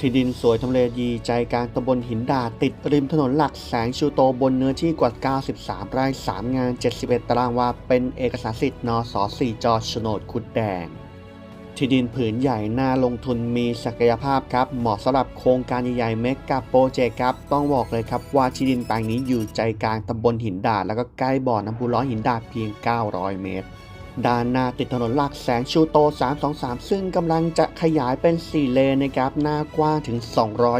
ที่ดินสวยทำเลดีใจกลางตำบลหินดาดติดริมถนนหลักแสงชูโตบนเนื้อที่กว่า 93 ไร่ 3 งาน 71 ตารางวา เป็นเอกสารสิทธิ์นส4จอโนดคุดแดง ที่ดินผืนใหญ่น่าลงทุนมีศักยภาพครับ เหมาะสำหรับโครงการใหญ่ๆเมกะโปรเจกต์ครับ ต้องบอกเลยครับว่าที่ดินแปลงนี้อยู่ใจกลางตำบลหินดาดแล้วก็ใกล้บ่อน้ำพุร้อนหินดาดเพียง 900 เมตร ด้านหน้าติดถนนหลักแสงชูโต 323 ซึ่งกำลังจะขยายเป็น 4 เลนนะครับหน้ากว้างถึง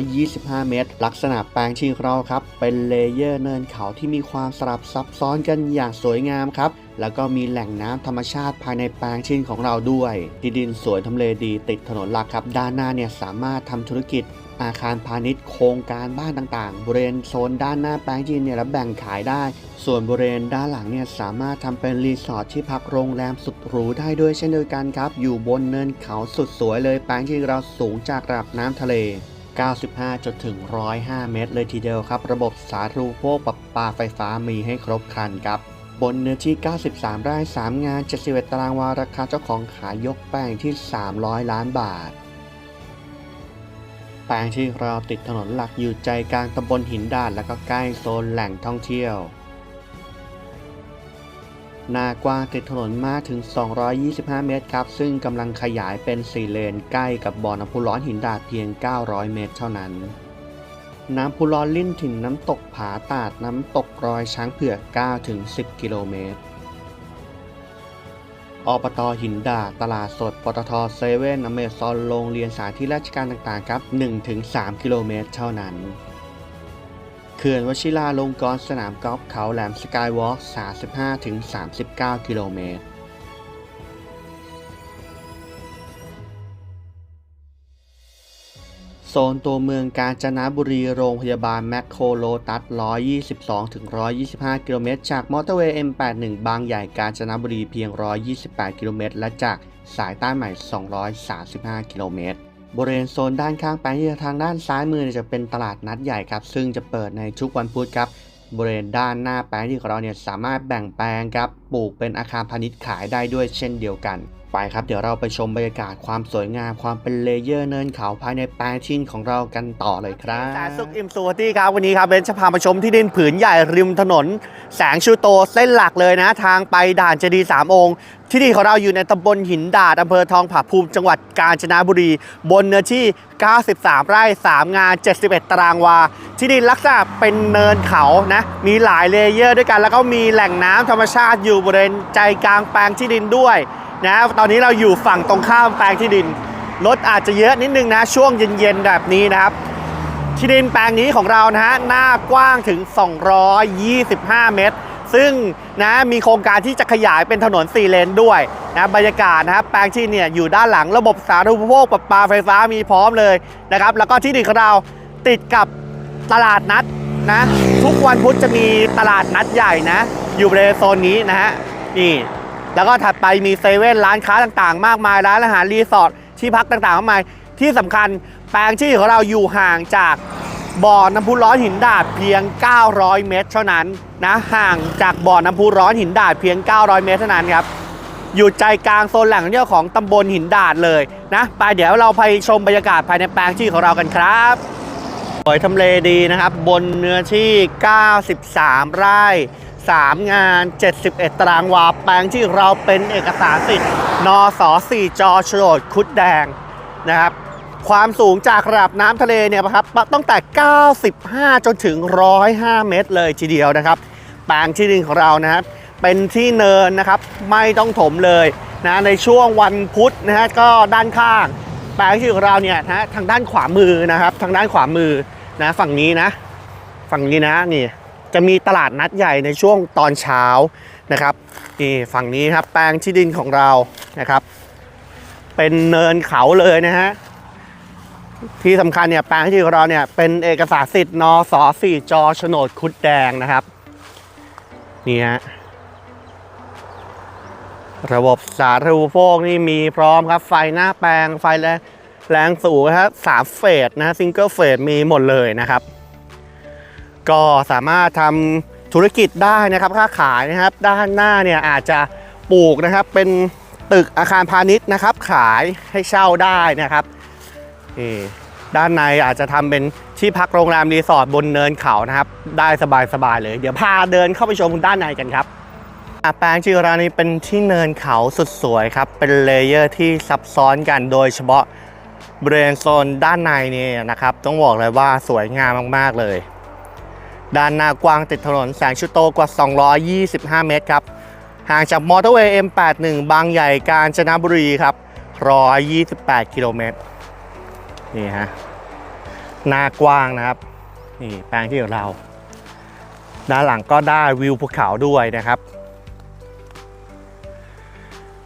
225 เมตร ลักษณะแปลงที่เราครับ เป็นเลเยอร์เนินเขาที่มีความสลับซับซ้อนกันอย่างสวยงามครับแล้วก็มีแหล่งน้ำธรรมชาติภายในแปลงชินของเราด้วย ที่ดินสวยทำเลดีติดถนนหลักครับ ด้านหน้าเนี่ยสามารถทำธุรกิจ อาคารพาณิชย์โครงการบ้านต่างๆ บริเวณโซนด้านหน้าแปลงจีนเนี่ยแล้วแบ่งขายได้ ส่วนบริเวณด้านหลังเนี่ยสามารถทำเป็นรีสอร์ทที่พักโรงแรมสุดหรูได้ด้วยเช่นเดียวกันครับ อยู่บนเนินเขาสุดสวยเลยแปลงที่เราสูงจากระดับน้ำทะเล 95 จนถึง 105 เมตร เลยทีเดียวครับ ระบบสาธารณูปโภคปรับปาไฟฟ้ามีให้ครบครันครับบนเนื้อที่ 93 ไร่ 3 งาน 71 ตารางวา ราคาเจ้าของขายยกแปลงที่ 300 ล้านบาท ปลงที่เราติดถนนหลักอยู่ใจกลางตำบลหินดาดและก็ใกล้โซนแหล่งท่องเที่ยว นากว้างติดถนนมากถึง 225 เมตรครับ ซึ่งกำลังขยายเป็น4เลนใกล้กับบ่อน้ำพุร้อนหินดาดเพียง 900 เมตรเท่านั้นน้ำพุร้อนลิ่นถิ่นน้ำตกผาตาดน้ำตกรอยช้างเผือก9-10 กิโลเมตร อบตหินดาดตลาดสด ปตทเซเว่นอเมซอนโรงเรียนสาธิตราชการต่างๆ ครับ 1-3 กิโลเมตรเท่านั้น เขื่อนวชิราลงกรณ์สนามกอล์ฟเขาแหลมสกายวอล์ก35-39 กิโลเมตร โซนตัวเมืองกาญจนบุรีโรงพยาบาลแมคโครโลตัส 122-125 กิโลเมตร จากมอเตอร์เวย์ M81 บางใหญ่กาญจนบุรีเพียง 128 กิโลเมตร และจากสายใต้ใหม่ 235 กิโลเมตร บริเวณโซนด้านข้างแปลงที่ทางด้านซ้ายมือจะเป็นตลาดนัดใหญ่ครับ ซึ่งจะเปิดในทุกวันพุธครับ บริเวณด้านหน้าแปลงที่ของเราเนี่ยสามารถแบ่งแปลงครับ ปลูกเป็นอาคารพาณิชย์ขายได้ด้วยเช่นเดียวกัน ไปครับเดี๋ยวเราไปชมบรรยากาศความสวยงามความเป็นเลเยอร์เนินเขาภายในแปลงชินของเรากันต่อเลยครับแต่สุขอิมสุวัตี้ครับวันนี้ครับเบนจะพามาชมที่ดินผืนใหญ่ริมถนน แสงชูโตเส้นหลักเลยนะ ทางไปด่านเจดีสามองค์ ที่ดินของเราอยู่ในตำบลหินดาดอำเภอทองผาภูมิจังหวัดกาญจนบุรี บนเนื้อที่ 93 ไร่ 3 งาน 71 ตารางวา ที่ดินลักษณะเป็นเนินเขานะมีหลายเลเยอร์ด้วยกัน แล้วก็มีแหล่งน้ำธรรมชาติอยู่บริเวณใจกลางแปลงที่ดินด้วย นะตอนนี้เราอยู่ฝั่งตรงข้ามแปลงที่ดินรถอาจจะเยอะนิดนึงนะช่วงเย็นๆแบบนี้นะครับ ที่ดินแปลงนี้ของเรานะฮะหน้ากว้างถึง 225 เมตร ซึ่งนะมีโครงการที่จะขยายเป็นถนน 4 เลนด้วยนะบรรยากาศนะครับแปลงที่เนี่ยอยู่ด้านหลังระบบสาธารณูปโภคประปาไฟฟ้ามีพร้อมเลยนะครับ แล้วก็ที่ดินของเราติดกับตลาดนัดนะทุกวันพุธจะมีตลาดนัดใหญ่นะ อยู่บริเวณโซนนี้นะฮะนี่ แล้วก็ถัดไปมีเซเว่นร้านค้าต่างๆ มากมายร้านอาหารรีสอร์ทที่พักต่างๆมากมายที่สำคัญแปลงที่ของเราอยู่ห่างจากบ่อน้ำพุร้อนหินดาดเพียง 900 เมตร เท่านั้นนะห่างจากบ่อน้ำพุร้อนหินดาดเพียง 900 เมตรเท่านั้นครับอยู่ใจกลางโซนแหล่งท่องเที่ยวของตำบลหินดาดเลยนะไปเดี๋ยวเราไปชมบรรยากาศภายในแปลงที่ของเรากันครับสวยทำเลดีนะครับ บนเนื้อที่ 93 ไร่ 3 งาน 71 ตารางวา แปลงที่เราเป็นเอกสารสิทธิ์ นส4จอโฉนดคุดแดงนะครับ ความสูงจากระดับน้ำทะเลเนี่ยนะครับตั้งแต่ 95 จนถึง 105 เมตรเลยทีเดียวนะครับ แปลงที่ดินของเรานะครับเป็นที่เนินนะครับ ไม่ต้องถมเลยนะในช่วงวันพุธนะฮะก็ด้านข้าง แปลงที่ของเราเนี่ยนะฮะทางด้านขวามือนะครับ ทางด้านขวามือนะฝั่งนี้นะ ฝั่งนี้นะนี่ จะมีตลาดนัดใหญ่ในช่วงตอนเช้านะครับนี่ฝั่งนี้ครับแปลงที่ดินของเรานะครับ เป็นเนินเขาเลยนะฮะที่สำคัญเนี่ยแปลงที่ดินของเราเนี่ยเป็นเอกสารสิทธิ์นสสี่จอโฉนดคุดแดงนะครับนี่ฮะระบบสาธารณูปโภคนี่มีพร้อมครับ ไฟหน้าแปลงไฟแรงแรงสูงนะครับสามเฟสนะซิงเกิลเฟสมีหมดเลยนะครับ ก็สามารถทำธุรกิจได้นะครับค้าขายนะครับ ด้านหน้าเนี่ยอาจจะปลูกนะครับเป็นตึกอาคารพาณิชย์นะครับ ขายให้เช่าได้นะครับนี่ด้านในอาจจะทำเป็นที่พักโรงแรมรีสอร์ทบนเนินเขานะครับ ได้สบายๆเลย เดี๋ยวพาเดินเข้าไปชมด้านในกันครับแปลงชื่อร้านนี้เป็นที่เนินเขาสุดสวยครับ เป็นเลเยอร์ที่ซับซ้อนกันโดยเฉพาะบริเวณโซนด้านในนี่นะครับ ต้องบอกเลยว่าสวยงามมากๆเลย ด้านหน้ากว้างติดถนนแสงชุโตกว่า 225 เมตรครับ ห่างจากมอเตอร์เวย์ M81 บางใหญ่กาญจนบุรีครับ 128 กิโลเมตร นี่ฮะ หน้ากว้างนะครับ นี่แปลงที่ของเรา ด้านหลังก็ได้วิวภูเขาด้วยนะครับ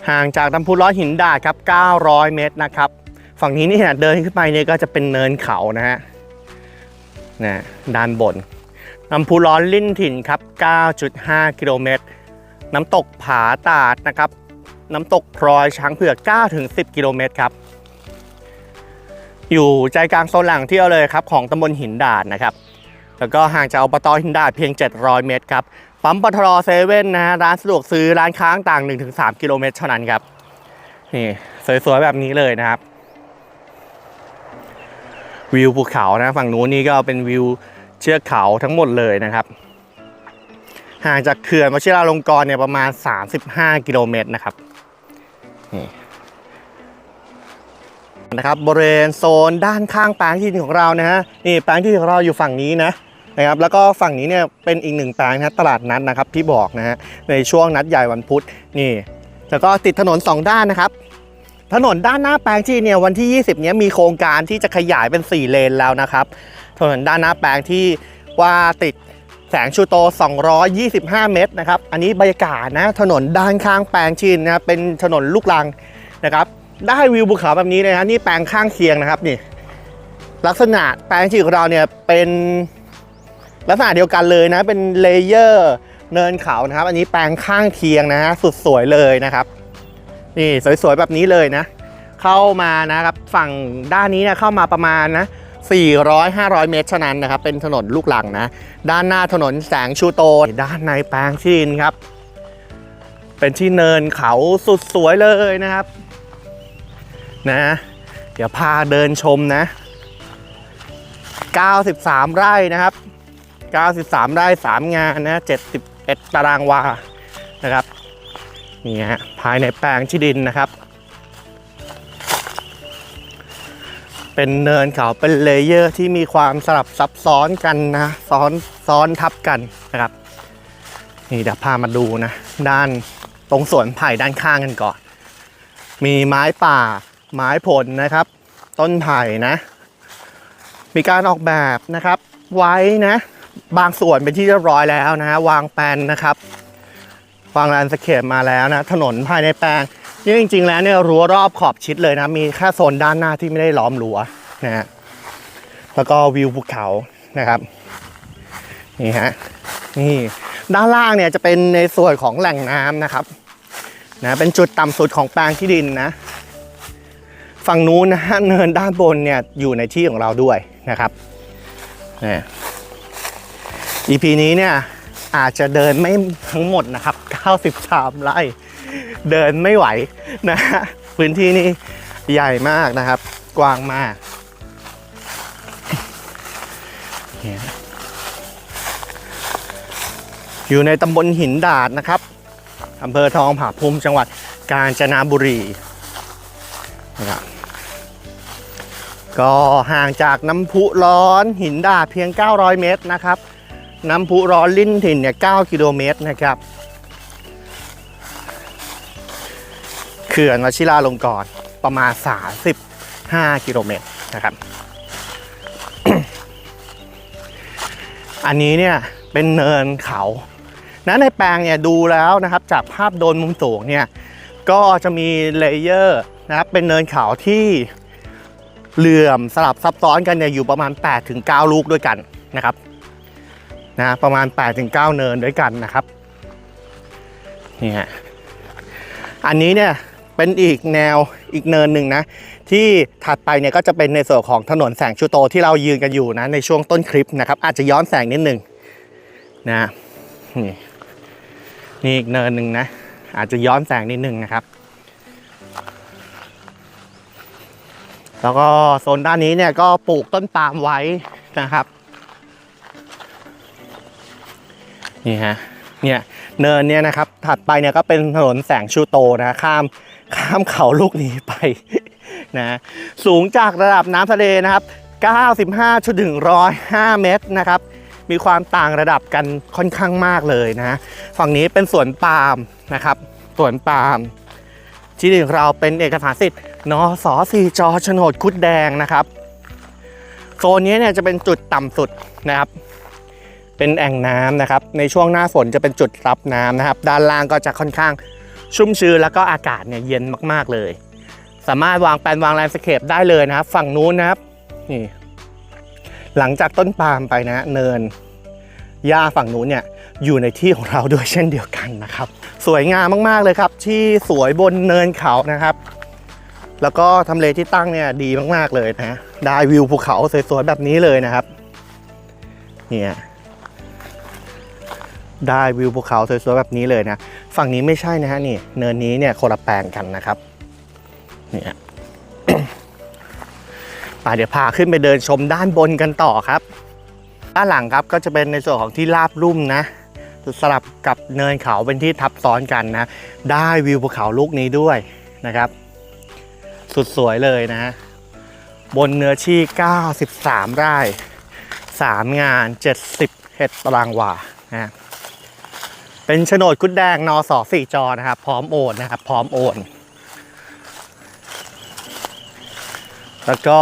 ห่างจากลำพูร้อยหินดาดครับ 900 เมตรนะครับ ฝั่งนี้นี่เดินขึ้นไปเนี่ยก็จะเป็นเนินเขานะฮะนะด้านบน ลำพูร้อนลิ้นถิ่นครับ 9.5 กิโลเมตร น้ำตกผาตาดนะครับ น้ำตกพลอยช้างเผือก 9-10 กิโลเมตรครับ อยู่ใจกลางโซนหล่งเที่ยวเลยครับของตำบลหินดาดนะครับ แล้วก็ห่างจากอบตหินดาดเพียง 700 เมตรครับ ปั๊มปตทเซเว่นนะฮะ ร้านสะดวกซื้อร้านค้างต่าง 1-3 กิโลเมตรเท่านั้นครับ นี่สวยๆแบบนี้เลยนะครับ วิวภูเขานะฝั่งนู้นนี่ก็เป็นวิว เชือกเขาทั้งหมดเลยนะครับห่างจากเขื่อนวชิราลงกรณ์เนี่ยประมาณ 35 กิโลเมตรนะครับนี่นะครับบริเวณโซนด้านข้างแปลงที่ดินของเรานะฮะนี่แปลงที่ดินของเราอยู่ฝั่งนี้นะนะครับแล้วก็ฝั่งนี้เนี่ยเป็นอีกหนึ่งแปลงนะตลาดนัดนะครับที่บอกนะฮะในช่วงนัดใหญ่วันพุธนี่แล้วก็ติดถนนสองด้านนะครับ ถนนด้านหน้าแปลงที่เนี่ยวันที่ 20เนี้ยมีโครงการที่จะขยายเป็น 4 เลนแล้วนะครับ ถนนด้านหน้าแปลงที่ว่าติดแสงชูโต 225 เมตรนะครับ อันนี้บรรยากาศนะถนนด้านข้างแปลงชินนะเป็นถนนลูกรังนะครับได้วิวภูเขาแบบนี้เลยนะนี่แปลงข้างเคียงนะครับนี่ลักษณะแปลงที่ของเราเนี่ยเป็นลักษณะเดียวกันเลยนะเป็นเลเยอร์เนินเขานะครับ อันนี้แปลงข้างเคียงนะฮะสุดสวยเลยนะครับนี่สวยๆแบบนี้เลยนะ เข้ามานะครับฝั่งด้านนี้เนี่ยเข้ามาประมาณนะ 400-500 เมตรเท่านั้นนะครับ เป็นถนนลูกหลังนะ ด้านหน้าถนนแสงชูโต ด้านในแปลงที่ดินครับ เป็นที่เนินเขาสุดสวยเลยนะครับ นะ เดี๋ยวพาเดินชมนะ 93 ไร่นะครับ 93 ไร่ 3 งานนะ 71 ตารางวา นะครับ นี่ฮะ ภายในแปลงที่ดินนะครับ เป็นเนินเขาเป็นเลเยอร์ที่มีความสลับซับซ้อนกันนะซ้อนซ้อนทับกันนะครับ นี่เดี๋ยวพามาดูนะ ด้านตรงสวนไผ่ด้านข้างกันก่อน มีไม้ป่า ไม้ผลนะครับ ต้นไผ่นะ มีการออกแบบนะครับ ไว้นะ บางส่วนเป็นที่เรียบร้อยแล้วนะฮะวางแปลนนะครับ วางแลนสเคปมาแล้วนะ ถนนภายในแปลง นี่จริง ๆ แล้วเนี่ยรั้วรอบขอบชิดเลยนะ มีแค่โซนด้านหน้าที่ไม่ได้ล้อมรั้วนะฮะแล้วก็วิวภูเขานะครับนี่ฮะนี่ด้านล่างเนี่ยจะเป็นในส่วนของแหล่งน้ำนะครับนะเป็นจุดต่ำสุดของแปลงที่ดินนะ ฝั่งนู้นนะฮะเนินด้านบนเนี่ยอยู่ในที่ของเราด้วยนะครับนี่ EP นี้เนี่ยอาจจะเดินไม่ทั้งหมดนะครับ 93 ไร่ เดินไม่ไหวนะฮะพื้นที่นี่ใหญ่มากนะครับ กว้างมากอยู่ในตำบลหินดาดนะครับอำเภอทองผาภูมิจังหวัดกาญจนบุรีนะครับก็ห่างจากน้ำพุร้อนหินดาดเพียง 900 เมตรนะครับ น้ำพุร้อนลิ้นถิ่นเนี่ย 9 กิโลเมตรนะครับ ขื่อนวชิราลงกรณ์ประมาณ 35 กิโลเมตรนะครับ อันนี้เนี่ยเป็นเนินเขานะในแปลงเนี่ยดูแล้วนะครับ จากภาพโดนมุมสูงเนี่ยก็จะมีเลเยอร์นะครับเป็นเนินเขาที่เหลื่อมสลับซับซ้อนกันเนี่ยอยู่ประมาณ 8-9 ลูกด้วยกันนะครับนะประมาณ 8-9 เนินด้วยกันนะครับนี่ฮะอันนี้เนี่ย เป็นอีกแนวอีกเนินหนึ่งนะ ที่ถัดไปเนี่ยก็จะเป็นในส่วนของถนนแสงชูโตที่เรายืนกันอยู่นะในช่วงต้นคลิปนะครับ อาจจะย้อนแสงนิดหนึ่งนะนี่นี่อีกเนินหนึ่งนะ อาจจะย้อนแสงนิดหนึ่งนะครับ แล้วก็โซนด้านนี้เนี่ยก็ปลูกต้นปาล์มไว้นะครับนี่ฮะ เนี่ยเนินเนี่ยนะครับถัดไปเนี่ยก็เป็นถนนแสงชูโตนะข้ามข้ามเขาลูกนี้ไปนะสูงจากระดับน้ำทะเลนะครับ 95จนถึง105 เมตรนะครับ มีความต่างระดับกันค่อนข้างมากเลยนะฝั่งนี้เป็นสวนปาล์มนะครับสวนปาล์มที่ดินของเราเป็นเอกสารสิทธิ์นสสีจอโฉนดคุดแดงนะครับโซนนี้เนี่ยจะเป็นจุดต่ำสุดนะครับ เป็นแอ่งน้ำนะครับ ในช่วงหน้าฝนจะเป็นจุดรับน้ำนะครับ ด้านล่างก็จะค่อนข้างชุ่มชื้นแล้วก็อากาศเนี่ยเย็นมากๆเลย สามารถวางแปลนวางแลนด์สเคปได้เลยนะครับ ฝั่งนู้นนะครับนี่หลังจากต้นปาล์มไปนะเนินหญ้าฝั่งนู้นเนี่ยอยู่ในที่ของเราด้วยเช่นเดียวกันนะครับ สวยงามมากๆเลยครับ ที่สวยบนเนินเขานะครับ แล้วก็ทำเลที่ตั้งเนี่ยดีมากๆเลยนะได้วิวภูเขาสวยๆแบบนี้เลยนะครับ เนี่ย ได้วิวภูเขาสวยๆแบบนี้เลยนะ ฝั่งนี้ไม่ใช่นะฮะนี่เนินนี้เนี่ยคนละแปลงกันนะครับเนี่ยไปเดี๋ยวพาขึ้นไปเดินชมด้านบนกันต่อครับ ด้านหลังครับก็จะเป็นในส่วนของที่ราบลุ่มนะสลับกับเนินเขาเป็นที่ทับซ้อนกันนะ ได้วิวภูเขาลูกนี้ด้วยนะครับ สุดสวยเลยนะ บนเนื้อที่ 93 ไร่ 3 งาน70เฮกตารางวานะ เป็นโฉนดกุดแดงนอสอสี่จอนะครับ พร้อมโอนนะครับ พร้อมโอน แล้วก็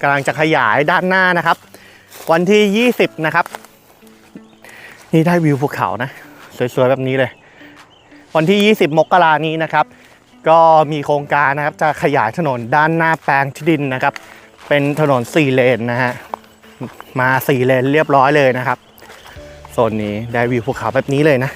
กำลังจะขยายด้านหน้านะครับ วันที่ 20 นะครับ นี่ได้วิวภูเขานะ สวยๆ แบบนี้เลย วันที่ 20 มกรานี้นะครับ ก็มีโครงการนะครับ จะขยายถนนด้านหน้าแปลงที่ดินนะครับ เป็นถนน 4 เลนนะฮะมา 4 เลนเรียบร้อยเลยนะครับ โซนนี้ได้วิวภูเขาแบบนี้เลยนะ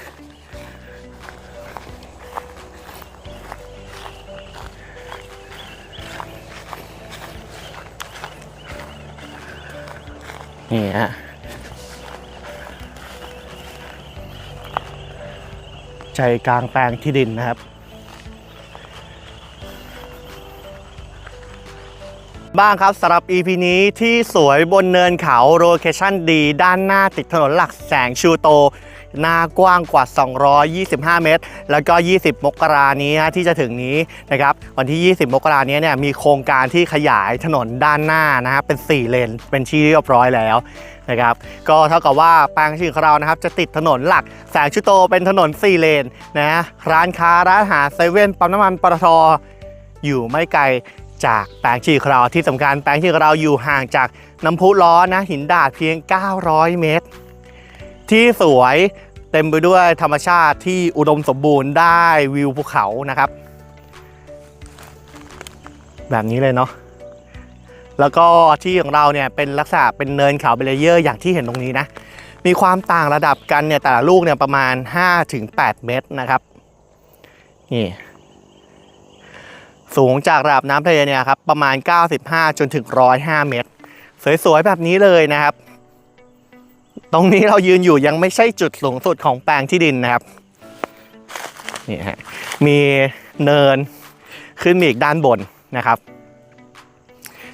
นี่ฮะใจกลางแปลงที่ดินนะครับ บ้างครับสำหรับ EP นี้ที่สวยบนเนินเขาโลเคชั่นดี ด้านหน้าติดถนนหลักแสงชูโต หน้ากว้างกว่า 225 เมตร แล้วก็ 20 มกรานี้ที่จะถึงนี้นะครับวันที่ 20 มกรานี้เนี่ยมีโครงการที่ขยายถนนด้านหน้านะฮะเป็น 4 เลน เป็นที่เรียบร้อยแล้วนะครับก็เท่ากับว่าแปลงชื่อของเรานะครับจะติดถนนหลักแสงชูโตเป็นถนน 4 เลนนะร้านค้าร้านอาหารเซเว่นปั๊มน้ำมันปตทอยู่ไม่ไกล จากแปลงชีของเราที่สำคัญแปลงชีของเราอยู่ห่างจากน้ำพุร้อนนะหินดาดเพียง 900 เมตร ที่สวยเต็มไปด้วยธรรมชาติที่อุดมสมบูรณ์ได้วิวภูเขานะครับ แบบนี้เลยเนาะแล้วก็ที่ของเราเนี่ยเป็นลักษณะเป็นเนินเขาเบลเยอร์อย่างที่เห็นตรงนี้นะ มีความต่างระดับกันเนี่ยแต่ละลูกเนี่ยประมาณ 5-8 เมตรนะครับนี่ สูงจากระดับน้ำทะเลเนี่ยครับประมาณ 95 จนถึง 105 เมตร สวยๆ แบบนี้เลยนะครับ ตรงนี้เรายืนอยู่ยังไม่ใช่จุดสูงสุดของแปลงที่ดินนะครับนี่ฮะมีเนินขึ้นมาอีกด้านบนนะครับ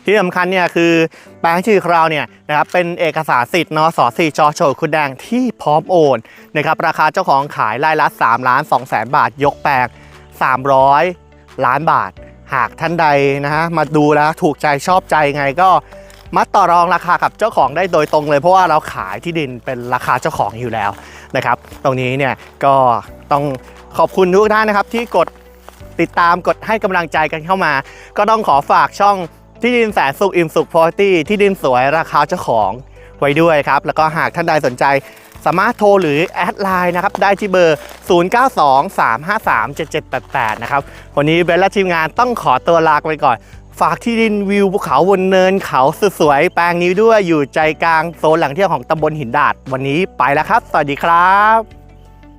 ที่สำคัญเนี่ยคือแปลงชื่อของเราเนี่ยนะครับเป็นเอกสารสิทธิ์นสสี่จอโฉดคุณแดงที่พร้อมโอนนะครับราคาเจ้าของขายไร่ละ3ล้าน2แสนบาทยกแปลง300 ล้านบาท หากท่านใดนะฮะมาดูแล้วถูกใจชอบใจไงก็มาต่อรองราคากับเจ้าของได้โดยตรงเลย เพราะว่าเราขายที่ดินเป็นราคาเจ้าของอยู่แล้วนะครับ ตรงนี้เนี่ยก็ต้องขอบคุณทุกท่านนะครับ ที่กดติดตามกดให้กำลังใจกันเข้ามา ก็ต้องขอฝากช่องที่ดินแสนสุขอิ่มสุขพอตี้ที่ดินสวยราคาเจ้าของ ไว้ด้วยครับ แล้วก็หากท่านใดสนใจสามารถโทรหรือแอดไลน์นะครับ ได้ที่เบอร์ 0923537788 นะครับ วันนี้เบลและทีมงานต้องขอตัวลาไปก่อน ฝากที่ดินวิวภูเขาบนเนินเขาสสวยแปลงนี้ด้วยอยู่ใจกลางโซนหลังเที่ยวของตำบลหินดาด วันนี้ไปแล้วครับ สวัสดีครับ